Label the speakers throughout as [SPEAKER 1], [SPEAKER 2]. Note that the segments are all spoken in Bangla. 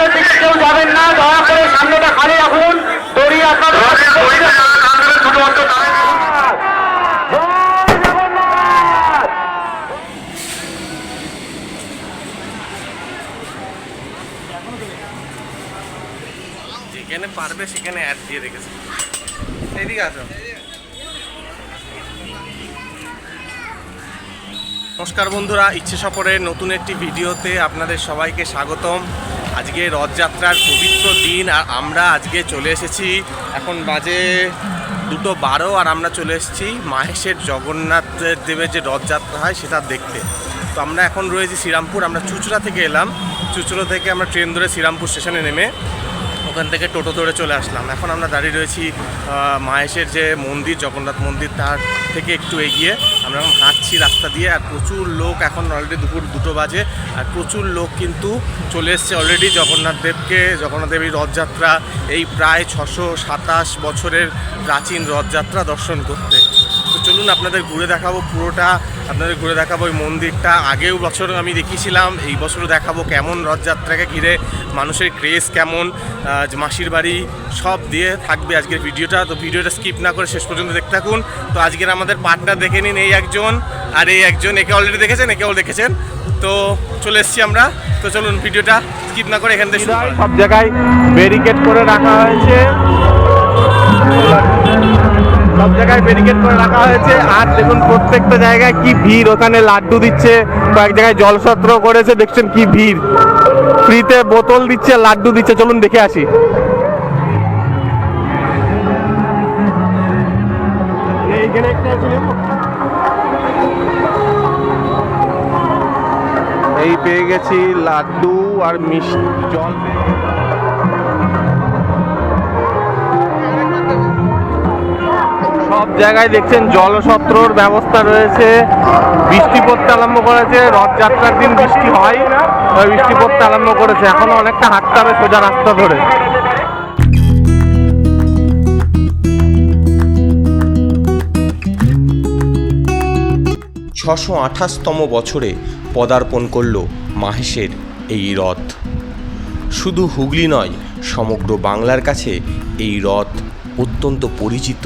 [SPEAKER 1] সামনের দিকে কেউ যাবেন না দয়া করে সামনেটা খালি রাখুন। দড়ি
[SPEAKER 2] যেখানে পারবে সেখানে অ্যাড দিয়ে রেখেছে। এদিকে আসো। নমস্কার বন্ধুরা ইচ্ছে সফরের নতুন একটি ভিডিওতে আপনাদের সবাইকে স্বাগতম। আজকে রথযাত্রার পবিত্র দিন আর আমরা আজকে চলে এসেছি। এখন বাজে দুটো বারো আর আমরা চলে এসেছি মাহেশের জগন্নাথ দেবের যে রথযাত্রা হয় সেটা দেখতে। তো আমরা এখন রয়েছি শ্রীরামপুর, আমরা চুচড়া থেকে এলাম। চুচড়া থেকে আমরা ট্রেন ধরে শ্রীরামপুর স্টেশনে নেমে ওখান থেকে টোটো ধরে চলে আসলাম। এখন আমরা দাঁড়িয়ে রয়েছি আহ, মাহেশের যে মন্দির জগন্নাথ মন্দির তার থেকে একটু এগিয়ে। আমরা এখন হাঁটছি রাস্তা দিয়ে আর প্রচুর লোক এখন অলরেডি দুপুর দুটো বাজে আর প্রচুর লোক কিন্তু চলে এসছে অলরেডি জগন্নাথ দেবকে জগন্নাথ দেবীর রথযাত্রা এই প্রায় ছশো সাতাশ বছরের প্রাচীন রথযাত্রা দর্শন করতে। চলুন আপনাদের ঘুরে দেখাবো পুরোটা, আপনাদের ঘুরে দেখাবো ওই মন্দিরটা। আগেও বছর আমি দেখিয়েছিলাম, এই বছরও দেখাবো কেমন রথযাত্রাকে ঘিরে, মানুষের ক্রেজ কেমন মাসির বাড়ি সব দিয়ে থাকবে আজকের ভিডিওটা। তো ভিডিওটা স্কিপ না করে শেষ পর্যন্ত দেখতে থাকুন। তো আজকের আমাদের পার্টনার দেখে নিন এই একজন, আর এই একজন, একে অলরেডি দেখেছেন একেও দেখেছেন। তো চলে এসেছি আমরা। তো চলুন ভিডিওটা স্কিপ না করে এখান থেকে।
[SPEAKER 3] সব জায়গায় ব্যারিকেড করে রাখা হয়েছে। সব জায়গায় ব্যারিকেড করে রাখা হয়েছে। আর দেখুন, প্রত্যেকটা জায়গায় কি ভিড়। ওখানে লাড্ডু দিচ্ছে, কয়েক জায়গায় জলসত্র করেছে। দেখছেন কি ভিড়। ফ্রিতে বোতল দিচ্ছে, লাড্ডু দিচ্ছে। চলুন দেখে আসি। এই পেয়ে গেছি লাড্ডু আর মিষ্টি জল। পেয়ে সব জায়গায় দেখছেন জলসত্রর ব্যবস্থা রয়েছে। বৃষ্টি পড়তে আরম্ভ করেছে, রথযাত্রার দিন বৃষ্টি হয় ওই বৃষ্টি পড়তে আরম্ভ করেছে। এখনও অনেকটা হাঁটতে হবে সোজা রাস্তা ধরে।
[SPEAKER 4] ছশো আঠাশতম বছরে পদার্পণ করল মাহেশের এই রথ। শুধু হুগলি নয়, সমগ্র বাংলার কাছে এই রথ অত্যন্ত পরিচিত।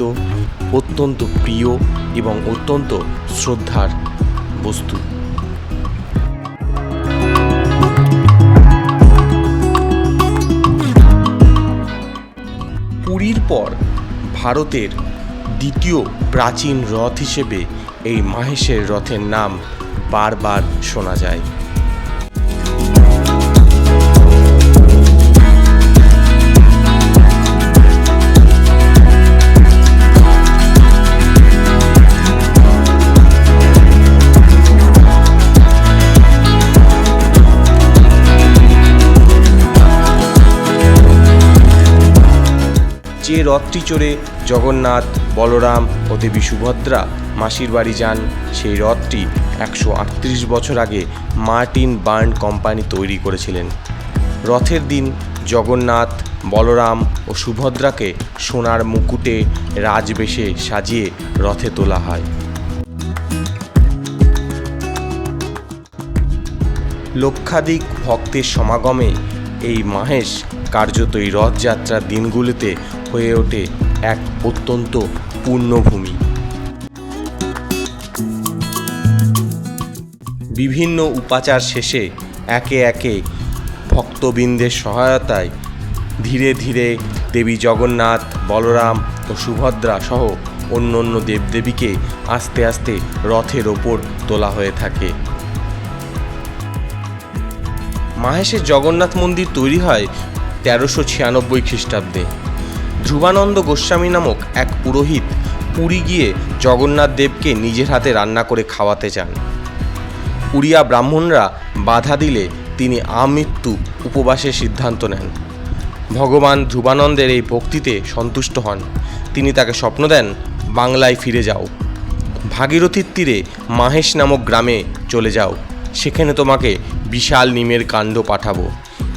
[SPEAKER 4] অত্যন্ত প্রিয় এবং অত্যন্ত শ্রদ্ধার বস্তু। পুরীর পর ভারতের দ্বিতীয় প্রাচীন রথ হিসেবে এই মাহেশের রথের নাম বারবার শোনা যায়। যে রথটি চড়ে জগন্নাথ, বলরাম ও দেবী সুভদ্রা মাসির বাড়ি যান, সেই রথটি একশো আটত্রিশ বছর আগে মার্টিন বার্ন কোম্পানি তৈরি করেছিলেন। রথের দিন জগন্নাথ, বলরাম ও সুভদ্রাকে সোনার মুকুটে রাজবেশে সাজিয়ে রথে তোলা হয়। লক্ষাধিক ভক্তের সমাগমে এই মাহেশ কার্যত এই রথযাত্রার দিনগুলিতে হয়ে ওঠে এক অত্যন্ত পূর্ণভূমি। বিভিন্ন উপাচার শেষে একে একে ভক্তবৃন্দের সহায়তায় ধীরে ধীরে দেবী জগন্নাথ, বলরাম ও সুভদ্রা সহ অন্য অন্য দেবদেবীকে আস্তে আস্তে রথের ওপর তোলা হয়ে থাকে। মাহেশের জগন্নাথ মন্দির তৈরি হয় তেরোশো ছিয়ানব্বই খ্রিস্টাব্দে। ধ্রুবানন্দ গোস্বামী নামক এক পুরোহিত পুরী গিয়ে জগন্নাথ দেবকে নিজের হাতে রান্না করে খাওয়াতে চান। উড়িয়া ব্রাহ্মণরা বাধা দিলে তিনি আমৃত্যু উপবাসের সিদ্ধান্ত নেন। ভগবান ধ্রুবানন্দের এই ভক্তিতে সন্তুষ্ট হন। তিনি তাকে স্বপ্ন দেন, বাংলায় ফিরে যাও। ভাগীরথীর তীরে মাহেশ নামক গ্রামে চলে যাও। সেখানে তোমাকে বিশাল নিমের কাণ্ড পাঠাবো।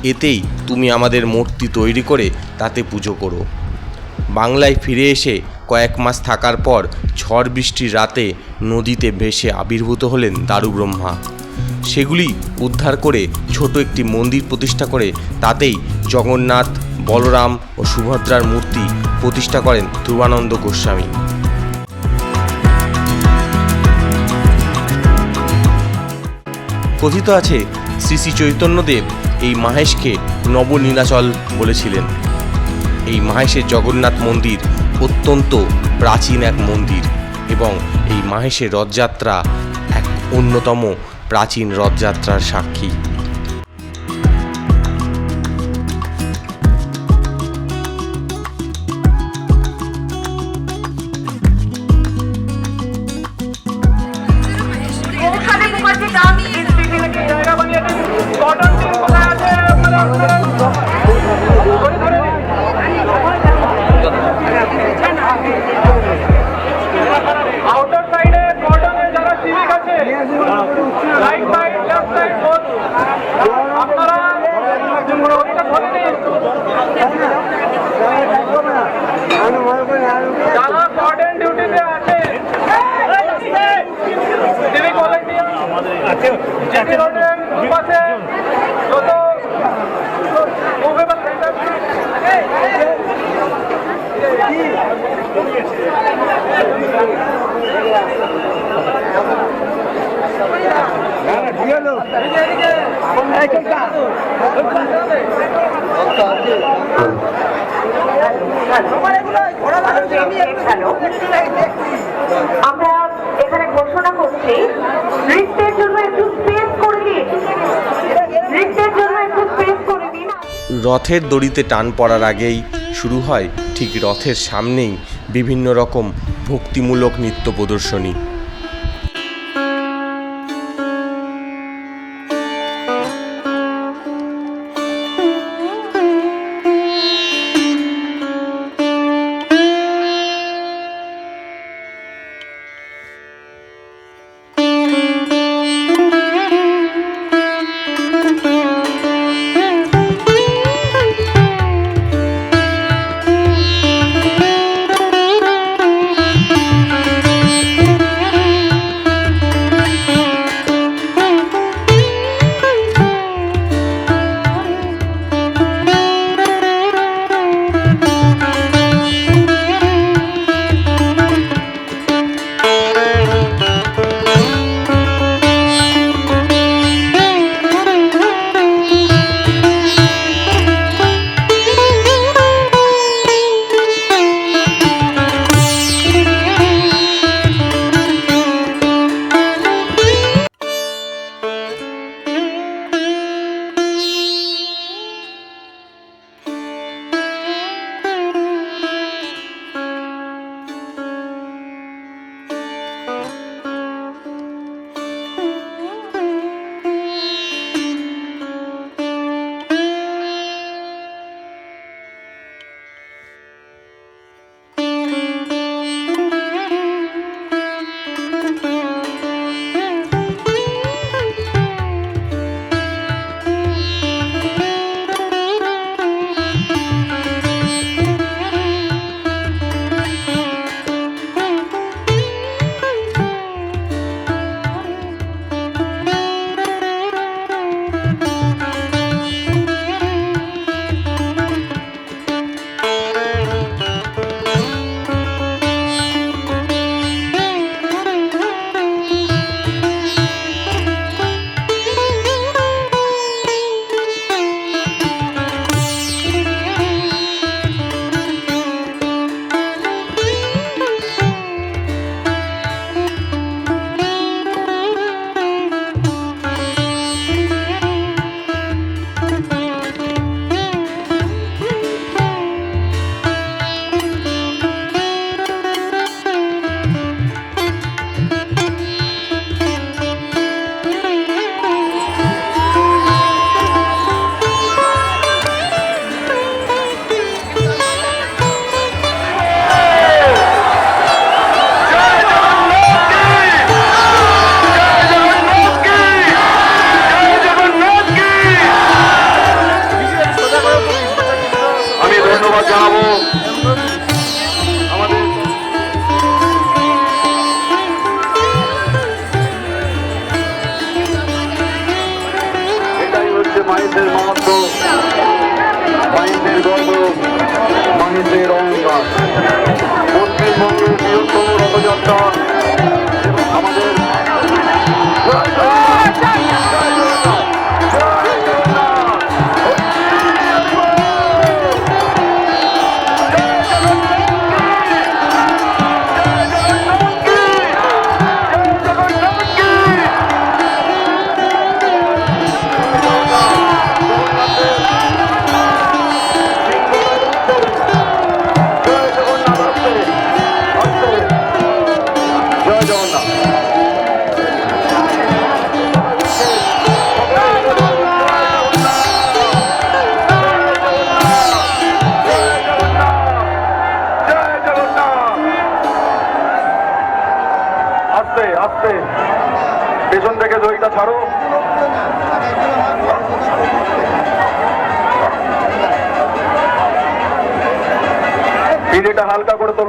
[SPEAKER 4] এতেই তুমি আমাদের মূর্তি তৈরি করে তাতে পুজো করো। বাংলায় ফিরে এসে কয়েক মাস থাকার পর ঝড় বৃষ্টির রাতে নদীতে ভেসে আবির্ভূত হলেন দারুব্রহ্মা। সেগুলি উদ্ধার করে ছোট একটি মন্দির প্রতিষ্ঠা করে তাতেই জগন্নাথ, বলরাম ও সুভদ্রার মূর্তি প্রতিষ্ঠা করেন ধ্রুবানন্দ গোস্বামী। কথিত আছে শ্রী শ্রী চৈতন্যদেব এই মাহেশকে নবনীলাচল বলেছিলেন। এই মাহেশের জগন্নাথ মন্দির অত্যন্ত প্রাচীন এক মন্দির এবং এই মাহেশের রথযাত্রা এক অন্যতম প্রাচীন রথযাত্রার সাক্ষী।
[SPEAKER 5] আমরা এখানে ঘোষণা করছি নৃত্যের জন্য একটু স্পেস করে দিন নৃত্যের জন্য একটু স্পেস করে দিন
[SPEAKER 4] রথের দড়িতে টান পড়ার আগেই শুরু হয় ঠিক রথের সামনেই বিভিন্ন রকম ভক্তিমূলক নৃত্য প্রদর্শনী।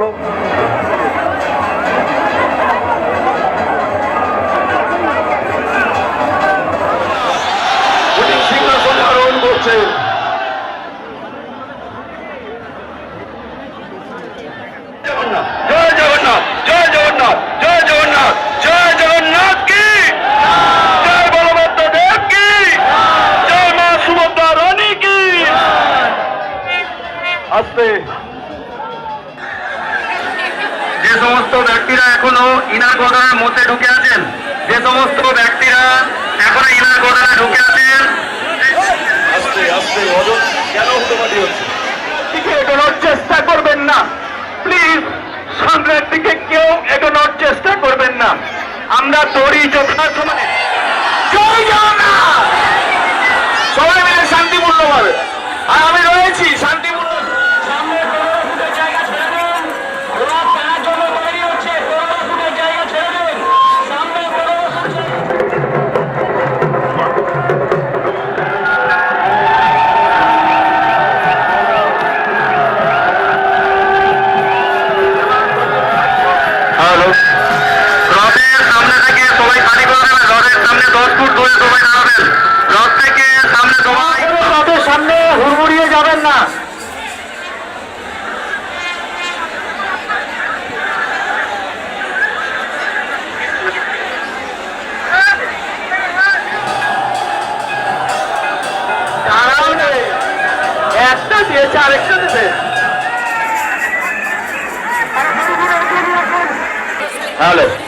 [SPEAKER 1] হলো ব্যক্তিরা এখনও ইনার গোডাউনের মধ্যে ঢুকে আছেন। যে সমস্ত ব্যক্তিরা এখনও ইনার গোডাউনে ঢুকে আছেন। চেষ্টা করবেন না। প্লিজ সন্ধ্যার দিকে কেউ এগোনোর চেষ্টা করবেন না। আমরা তরি যথার্থ মানে সবাই মিলে শান্তি ভাবে আর আমি রয়েছি
[SPEAKER 2] শান্তি நாளும்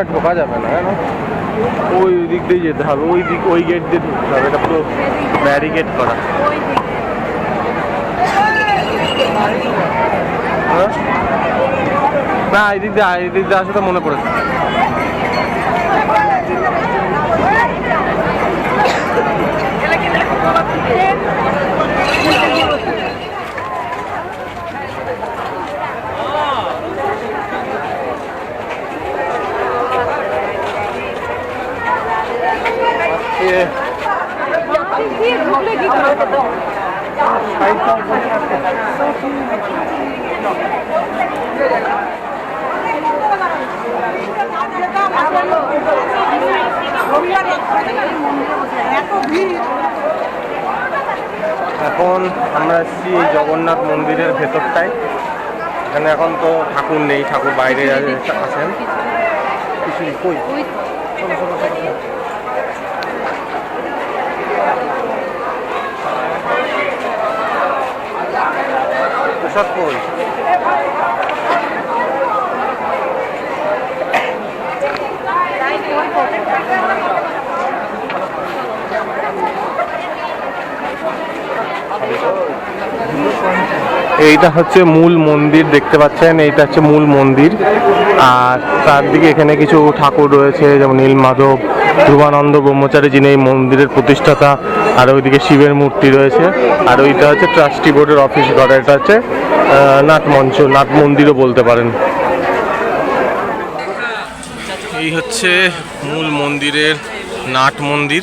[SPEAKER 2] মানে ঢোকা যাবে না কেন? ওই দিক দিয়ে যেতে হবে ওই দিক ওই গেট দিয়ে ঢুকতে হবে এটা পুরো ব্যারিকেড করা। হ্যাঁ? না এই দিক দিয়ে এই দিক দিয়ে আসে তো মনে পড়েছে। এ, এখন আমরা এসেছি জগন্নাথ মন্দিরের ভেতরটায়। এখানে এখন তো ঠাকুর নেই, ঠাকুর বাইরে আছে- আছেন। কিছু কই? এইটা হচ্ছে মূল মন্দির, দেখতে পাচ্ছেন? এইটা হচ্ছে মূল মন্দির। আর তার দিকে এখানে কিছু ঠাকুর রয়েছে, যেমন নীলমাধব ধ্রুবানন্দ ব্রহ্মচারী যিনি এই মন্দিরের প্রতিষ্ঠাতা। আর ওইদিকে শিবের মূর্তি রয়েছে। আর ওইটা হচ্ছে ট্রাস্টি বোর্ডের অফিস ঘর এটা হচ্ছে আহ, নাট মঞ্চ নাট মন্দিরও বলতে পারেন। এই হচ্ছে মূল মন্দিরের নাট মন্দির।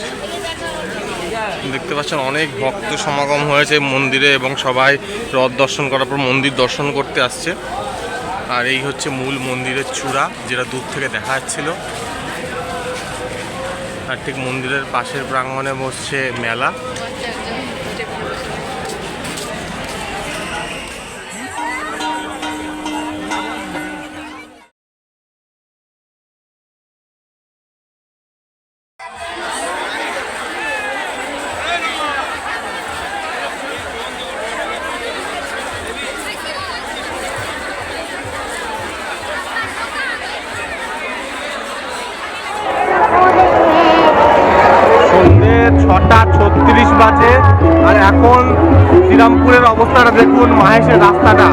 [SPEAKER 2] দেখতে পাচ্ছেন অনেক ভক্ত সমাগম হয়েছে মন্দিরে এবং সবাই রথ দর্শন করার পর মন্দির দর্শন করতে আসছে। আর এই হচ্ছে মূল মন্দিরের চূড়া যেটা দূর থেকে দেখা যাচ্ছিল। আর ঠিক মন্দিরের পাশের প্রাঙ্গণে বসছে মেলা। অবস্থাটা দেখুন মাহেশের রাস্তাটা।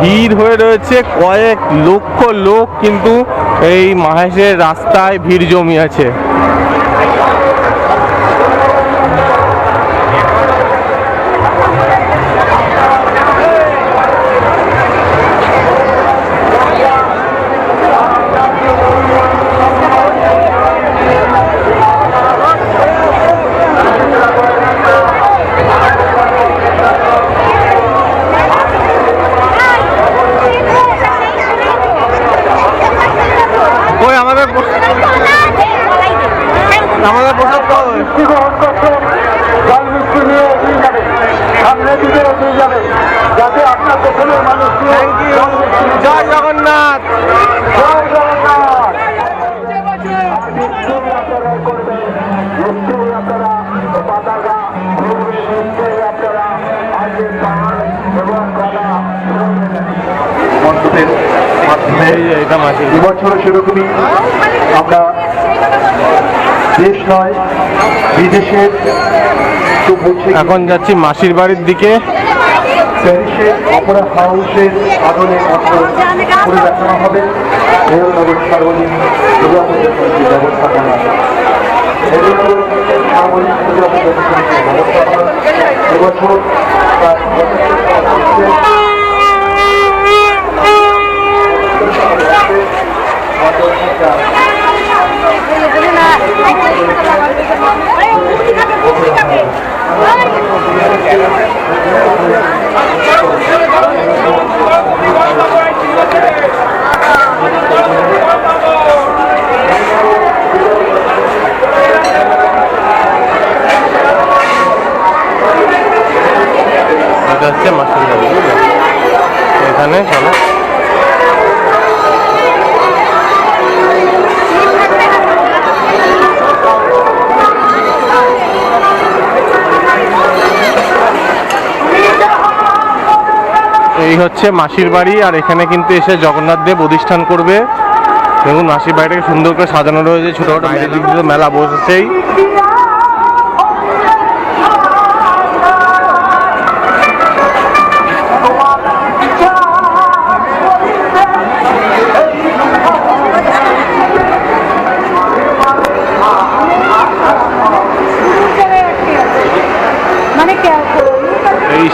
[SPEAKER 2] ভিড় হয়ে রয়েছে কয়েক লক্ষ লোক কিন্তু এই মাহেশের রাস্তায় ভিড় জমিয়েছে। ওই আমাদের আমাদের প্রসাদ কই?
[SPEAKER 6] গ্রহণ করছেন জল মিষ্টি নিয়ে এগিয়ে যাবে সামনে দিকে এগিয়ে যাবে যাতে আপনার পেছনের মানুষ
[SPEAKER 2] জয় জগন্নাথ।
[SPEAKER 6] জয় জগন্নাথ। মাধ্যমে এবছরও সেরকমই আমরা দেশ নয় বিদেশের
[SPEAKER 2] এখন যাচ্ছি মাসির বাড়ির দিকে।
[SPEAKER 6] প্যারিসের অপরা হাউসের আদলে করে দেখানো হবে। সার্বজনীন ব্যবস্থাপনা সার্বজনীন ব্যবস্থাপনা এবছর আচ্ছা, যাচ্ছে মাছের এখানে চলো।
[SPEAKER 2] এই হচ্ছে মাসির বাড়ি, আর এখানে কিন্তু এসে জগন্নাথ দেব অধিষ্ঠান করবে। দেখুন মাসির বাড়িটাকে সুন্দর করে সাজানো রয়েছে, ছোটোখাটো মেলা বসেছেই।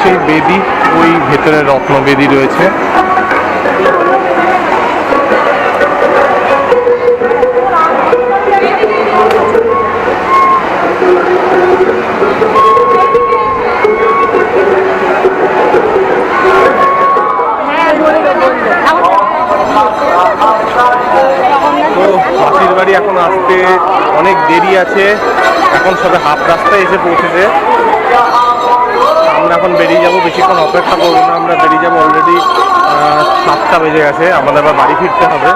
[SPEAKER 2] সেই বেদি, ওই ভেতরে রত্ন বেদি রয়েছে মাসির বাড়ি এখন আসতে অনেক দেরি আছে। এখন সবে হাফ রাস্তায় এসে পৌঁছেছে। আমরা এখন বেরিয়ে যাব, বেশিক্ষণ অপেক্ষা করব না, আমরা বেরিয়ে যাব অলরেডি সাতটা বেজে গেছে, আমাদের আবার বাড়ি ফিরতে হবে।